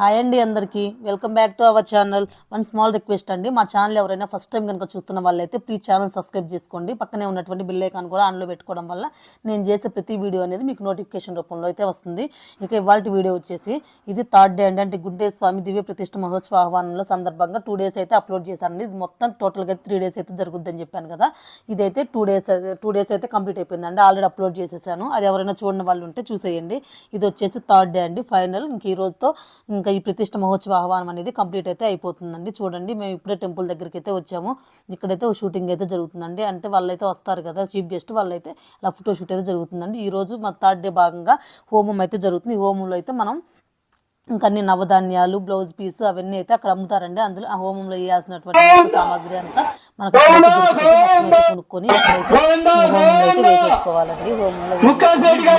Hi అండి అందరికీ. Welcome back to our channel. One small request అండి మా ఛానల్ ఎవరైనా ఫస్ట్ టైం కనుక చూస్తున్న వాళ్ళైతే ప్లీజ్ ఛానల్ సబ్స్క్రైబ్ చేసుకోండి. పక్కనే ఉన్నటువంటి బిల్ ఐకాన్ కూడా ఆన్లో పెట్టుకోవడం వల్ల నేను చేసే ప్రతి వీడియో అనేది మీకు నోటిఫికేషన్ రూపంలో అయితే వస్తుంది. ఇక ఇవాళ వీడియో వచ్చేసి ఇది థర్డ్ డే అండి. అంటే గుంటే స్వామి దివ్య ప్రతిష్ట మహోత్సవ ఆహ్వానంలో సందర్భంగా టూ డేస్ అయితే అప్లోడ్ చేశానండి. ఇది మొత్తం టోటల్గా త్రీ డేస్ అయితే జరుగుద్దని చెప్పాను కదా. ఇదైతే టూ డేస్ టూ డేస్ అయితే కంప్లీట్ అయిపోయిందండి. ఆల్రెడీ అప్లోడ్ చేసేసాను. అది ఎవరైనా చూడని వాళ్ళు ఉంటే చూసేయండి. ఇది వచ్చేసి థర్డ్ డే అండి. ఫైనల్ ఇంక ఈ రోజుతో ఇంకా ఈ ప్రతిష్ట మహోత్సవ ఆహ్వానం అనేది కంప్లీట్ అయితే అయిపోతుందండి. చూడండి మేము ఇప్పుడే టెంపుల్ దగ్గరికి అయితే వచ్చాము. ఇక్కడైతే ఒక షూటింగ్ అయితే జరుగుతుందండి. అంటే వాళ్ళైతే వస్తారు కదా చీఫ్ గెస్ట్ వాళ్ళైతే అలా ఫోటో షూట్ అయితే జరుగుతుందండి. ఈ రోజు మా థర్డ్ డే భాగంగా హోమం అయితే జరుగుతుంది. ఈ హోమంలో అయితే మనం ఇంకా అన్ని నవధాన్యాలు బ్లౌజ్ పీస్ అవన్నీ అయితే అక్కడ అమ్ముతారండి. అందులో ఆ హోమంలో వేయాల్సినటువంటి సామాగ్రి అంతా మనకు కొనుక్కొని హోమంలో అయితే వేసేసుకోవాలండి. హోమంలో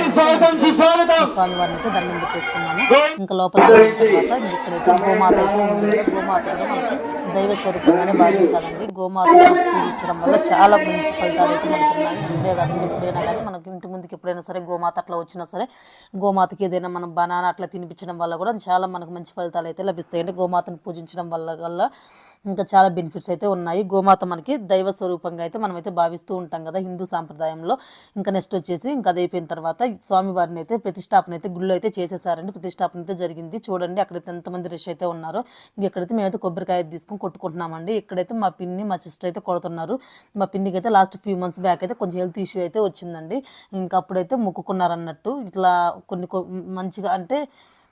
సుస్వాగతం. స్వామివారిని అయితే దండం పెట్టేసుకున్నాము. ఇంకా వెళ్ళిన తర్వాత ఇంక ఇక్కడైతే గోమాత అయితే ఉంది. గోమాత మనకి దైవ స్వరూపంగానే భావించాలండి. గోమాత పూజించడం వల్ల చాలా మంచి ఫలితాలు అయితే మనకు ఉన్నాయి. ఇప్పుడే కాదు ఎప్పుడైనా కానీ మనకి ఇంటి మందికి ఎప్పుడైనా సరే గోమాత అట్లా వచ్చినా సరే గోమాతకి ఏదైనా మనం బనానా అట్లా తినిపించడం వల్ల కూడా చాలా మనకు మంచి ఫలితాలు అయితే లభిస్తాయి. అంటే గోమాతను పూజించడం వల్ల వల్ల ఇంకా చాలా బెనిఫిట్స్ అయితే ఉన్నాయి. గోమాత మనకి దైవ స్వరూపంగా అయితే మనమైతే భావిస్తూ ఉంటాం కదా హిందూ సాంప్రదాయంలో. ఇంకా నెక్స్ట్ వచ్చేసి ఇంకా అది అయిపోయిన తర్వాత స్వామివారిని అయితే ప్రతిష్టాపన అయితే గుళ్ళు అయితే చేసేసారండి. ప్రతిష్టాపన అయితే జరిగింది. చూడండి అక్కడైతే ఎంతమంది రష్ అయితే ఉన్నారో. ఇంక ఇక్కడైతే మేమైతే కొబ్బరికాయ తీసుకొని కొట్టుకుంటున్నామండి. ఇక్కడైతే మా పిన్ని మా సిస్టర్ అయితే కొడుతున్నారు. మా పిన్నికి అయితే లాస్ట్ ఫ్యూ మంత్స్ బ్యాక్ అయితే కొంచెం హెల్త్ ఇష్యూ అయితే వచ్చిందండి. ఇంకా అప్పుడైతే మొక్కుకున్నారు అన్నట్టు ఇట్లా కొన్ని కొ- మంచిగా అంటే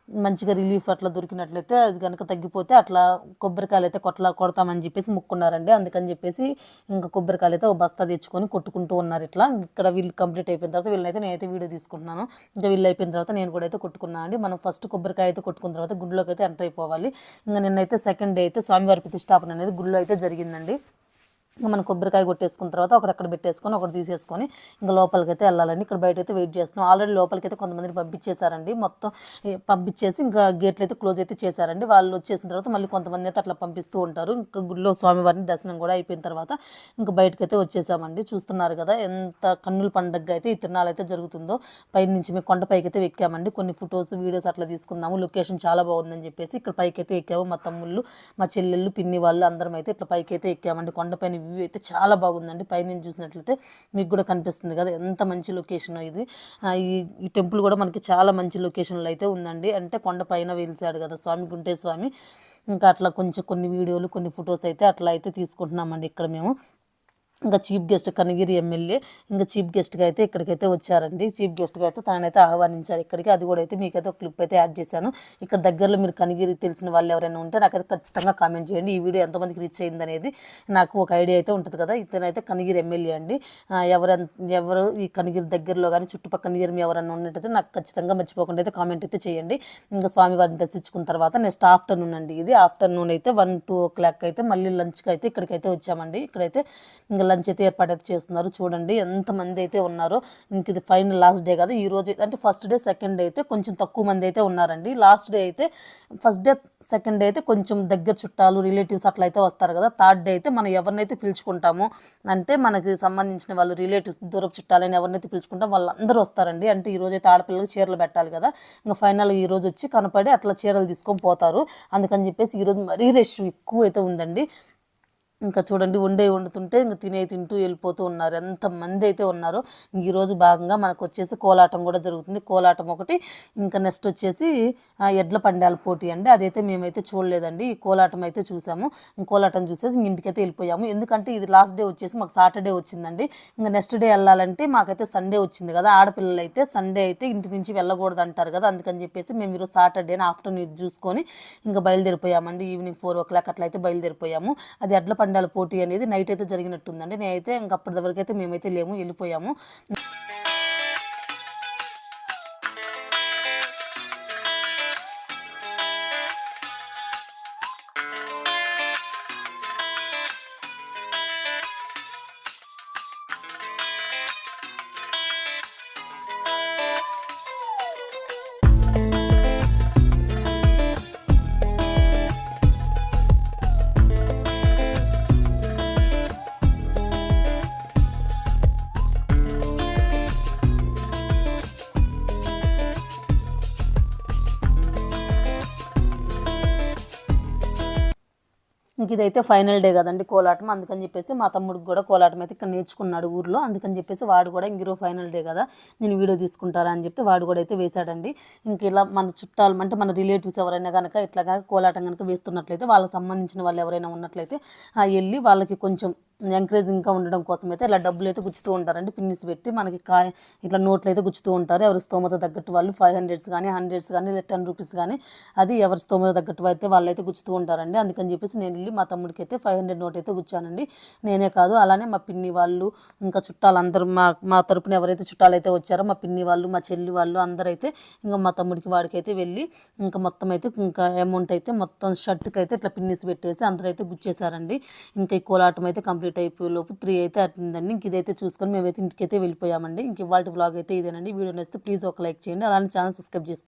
మంచిగా రిలీఫ్ అట్లా దొరికినట్లయితే అది కనుక తగ్గిపోతే అట్లా కొబ్బరికాయలు అయితే కొట్లా కొడతామని చెప్పేసి మొక్కున్నారండి. అందుకని చెప్పేసి ఇంకా కొబ్బరికాయలు అయితే ఒక బస్తా తెచ్చుకొని కొట్టుకుంటూ ఉన్నారు ఇట్లా. ఇక్కడ వీళ్ళు కంప్లీట్ అయిపోయిన తర్వాత వీళ్ళనైతే నేనైతే వీడియో తీసుకుంటున్నాను. ఇంకా వీళ్ళు అయిపోయిన తర్వాత నేను కూడా అయితే కొట్టుకున్నాను అండి. మనం ఫస్ట్ కొబ్బరికాయ అయితే కొట్టుకున్న తర్వాత గుడిలోకి అయితే ఎంటర్ అయిపోవాలి. ఇంకా నిన్నైతే సెకండ్ డే అయితే స్వామివారి ప్రతిష్టాపన అనేది గుడిలో అయితే జరిగిందండి. మనం కొబ్బరికాయ కొట్టేసుకున్న తర్వాత ఒకటక్కడ పెట్టేసుకొని ఒకటి తీసేసుకొని ఇంకా లోపలికి అయితే వెళ్ళాలండి. ఇక్కడ బయట అయితే వెయిట్ చేస్తున్నాం. ఆల్రెడీ లోపలికైతే కొంతమందిని పంపించేశారండి. మొత్తం పంపించేసి ఇంకా గేట్లు అయితే క్లోజ్ అయితే చేశారండి. వాళ్ళు వచ్చేసిన తర్వాత మళ్ళీ కొంతమంది అయితే అట్లా పంపిస్తూ ఉంటారు. ఇంకా గుడిలో స్వామివారిని దర్శనం కూడా అయిపోయిన తర్వాత ఇంకా బయటకైతే అయితే వచ్చేసామండి. చూస్తున్నారు కదా ఎంత కన్నుల పండగ అయితే ఈ తిరణాలు అయితే జరుగుతుందో. పైనుంచి మేము కొండపైకి అయితే ఎక్కామండి. కొన్ని ఫొటోస్ వీడియోస్ అట్లా తీసుకున్నాము లొకేషన్ చాలా బాగుందని చెప్పేసి ఇక్కడ పైకి అయితే ఎక్కాము. మా తమ్ముళ్ళు మా చెల్లెళ్ళు పిన్ని వాళ్ళు అందరం అయితే ఇట్లా పైకి అయితే ఎక్కామండి కొండపైన వ్యూ అయితే చాలా బాగుందండి. పైనుంచి చూసినట్లయితే మీకు కూడా కనిపిస్తుంది కదా ఎంత మంచి లొకేషన్ ఇది. ఈ ఈ టెంపుల్ కూడా మనకి చాలా మంచి లొకేషన్లో అయితే ఉందండి. అంటే కొండ పైన వెలిసాడు కదా స్వామి గుంటే స్వామి. ఇంకా అట్లా కొంచెం కొన్ని వీడియోలు కొన్ని ఫొటోస్ అయితే అట్లా అయితే తీసుకుంటున్నామండి ఇక్కడ మేము. ఇంకా చీఫ్ గెస్ట్ కనగిరి ఎమ్మెల్యే ఇంకా చీఫ్ గెస్ట్గా అయితే ఇక్కడికైతే వచ్చారండి. చీఫ్ గెస్ట్గా అయితే తనైతే ఆహ్వానించారు ఇక్కడికి. అది కూడా అయితే మీకైతే ఒక క్లిప్ అయితే యాడ్ చేశాను. ఇక్కడ దగ్గరలో మీరు కనగిరి తెలిసిన వాళ్ళు ఎవరైనా ఉంటే నాకైతే ఖచ్చితంగా కామెంట్ చేయండి. ఈ వీడియో ఎంతమందికి రీచ్ అయింది అనేది నాకు ఒక ఐడియా అయితే ఉంటుంది కదా. ఇతనైతే కనగిరి ఎమ్మెల్యే అండి. ఎవరు ఎవరు ఈ కనగిరి దగ్గరలో కానీ చుట్టుపక్కల నియర్ మీ ఎవరైనా ఉన్నట్టయితే నాకు ఖచ్చితంగా మర్చిపోకుండా అయితే కామెంట్ అయితే చేయండి. ఇంకా స్వామివారిని దర్శించుకున్న తర్వాత నెక్స్ట్ ఆఫ్టర్నూన్ అండి ఇది. ఆఫ్టర్నూన్ అయితే వన్ టూ ఓ క్లాక్ అయితే మళ్ళీ లంచ్కి అయితే ఇక్కడికైతే వచ్చామండి. ఇక్కడైతే ఇంకా లంచ్ అయితే ఏర్పాటు అయితే చేస్తున్నారు. చూడండి ఎంతమంది అయితే ఉన్నారో. ఇంక ఇది ఫైనల్ లాస్ట్ డే కదా. ఈ రోజు అయితే అంటే ఫస్ట్ డే సెకండ్ డే అయితే కొంచెం తక్కువ మంది అయితే ఉన్నారండి. లాస్ట్ డే అయితే ఫస్ట్ డే సెకండ్ డే అయితే కొంచెం దగ్గర చుట్టాలు రిలేటివ్స్ అట్లా అయితే వస్తారు కదా. థర్డ్ డే అయితే మనం ఎవరినైతే పిలుచుకుంటామో అంటే మనకి సంబంధించిన వాళ్ళు రిలేటివ్స్ దూరపు చుట్టాలని ఎవరినైతే పిలుచుకుంటాం వాళ్ళందరూ వస్తారండి. అంటే ఈ రోజు అయితే ఆడపిల్లలకు చీరలు పెట్టాలి కదా. ఇంకా ఫైనల్ ఈ రోజు వచ్చి కనపడి అట్లా చీరలు తీసుకొని పోతారు. అందుకని చెప్పేసి ఈరోజు మరీ రష్ ఎక్కువ అయితే ఉందండి. ఇంకా చూడండి వండే వండుతుంటే ఇంకా తినే తింటూ వెళ్ళిపోతూ ఉన్నారు. ఎంతమంది అయితే ఉన్నారో. ఈరోజు భాగంగా మనకు వచ్చేసి కోలాటం కూడా జరుగుతుంది. కోలాటం ఒకటి ఇంకా నెక్స్ట్ వచ్చేసి ఎడ్ల పందాల పోటీ అండి. అదైతే మేమైతే చూడలేదండి. ఈ కోలాటం అయితే చూసాము. కోలాటం చూసేసి ఇంటికైతే వెళ్ళిపోయాము. ఎందుకంటే ఇది లాస్ట్ డే వచ్చేసి మాకు సాటర్డే వచ్చిందండి. ఇంకా నెక్స్ట్ డే వెళ్ళాలంటే మాకైతే సండే వచ్చింది కదా. ఆడపిల్లలు అయితే సండే అయితే ఇంటి నుంచి వెళ్ళకూడదు అంటారు కదా. అందుకని చెప్పేసి మేము ఈరోజు సాటర్డే ఆఫ్టర్నూన్ చూసుకొని ఇంకా బయలుదేరిపోయామండి. ఈవినింగ్ ఫోర్ ఓ క్లాక్ అట్లా అయితే బయలుదేరిపోయాము. అది ఎడ్ల పందాల పోటీ అనేది నైట్ అయితే జరిగినట్టుందండి. నేనైతే ఇంకా అప్పటి వరకు అయితే మేమైతే లేము వెళ్ళిపోయాము. ఇంక ఇదైతే ఫైనల్ డే కదండి కోలాటం. అందుకని చెప్పేసి మా తమ్ముడికి కూడా కోలాటం అయితే ఇక్కడ నేర్చుకున్నాడు ఊర్లో. అందుకని చెప్పేసి వాడు కూడా ఇంక ఫైనల్ డే కదా నేను వీడియో తీసుకుంటారా అని చెప్తే వాడు కూడా అయితే వేశాడండి. ఇంక ఇలా మన చుట్టాలు అంటే మన రిలేటివ్స్ ఎవరైనా కనుక ఇట్లా కనుక కోలాటం కనుక వేస్తున్నట్లయితే వాళ్ళకి సంబంధించిన వాళ్ళు ఎవరైనా ఉన్నట్లయితే వెళ్ళి వాళ్ళకి కొంచెం ఎంకరేజింగ్గా ఉండడం కోసం అయితే ఇలా డబ్బులు అయితే గుచ్చుతూ ఉంటారండి. పిన్నిస్ పెట్టి మనకి కాయ ఇట్లా నోట్లు అయితే గుచ్చుతూ ఉంటారు. ఎవరి స్తోమత తగ్గట్టు వాళ్ళు ఫైవ్ హండ్రెడ్స్ కానీ హండ్రెడ్స్ కానీ టెన్ రూపీస్ కానీ అది ఎవరి స్తోమత తగ్గట్టు అయితే వాళ్ళు అయితే గుచ్చుతూ ఉంటారండి. అందుకని చెప్పేసి నేను వెళ్ళి మా తమ్ముడికి అయితే ఫైవ్ హండ్రెడ్ నోట్ అయితే గుచ్చానండి. నేనే కాదు అలానే మా పిన్ని వాళ్ళు ఇంకా చుట్టాలందరూ మా మా తరపున ఎవరైతే చుట్టాలు అయితే వచ్చారో మా పిన్ని వాళ్ళు మా చెల్లి వాళ్ళు అందరూ అయితే ఇంకా మా తమ్ముడికి వాడికైతే వెళ్ళి ఇంకా మొత్తం అయితే ఇంకా అమౌంట్ అయితే మొత్తం షర్ట్కి అయితే ఇట్లా పిన్నిస్ పెట్టేసి అందరైతే గుచ్చేసారండి. ఇంకా ఈ కోలాటం అయితే కంప్లీట్ అయిపోయే లోపు త్రీ అయితే అట్టిందండి ఇంక ఇదైతే చూసుకొని మేమైతే ఇంటికైతే వెళ్ళిపోయామండి. ఇంక ఇవాళ బ్లాగ్ అయితే ఇదేనండి. వీడియో నచ్చితే ప్లీజ్ ఒక లైక్ చేయండి. అలానే ఛానల్ సబ్స్క్రైబ్ చేసుకోండి.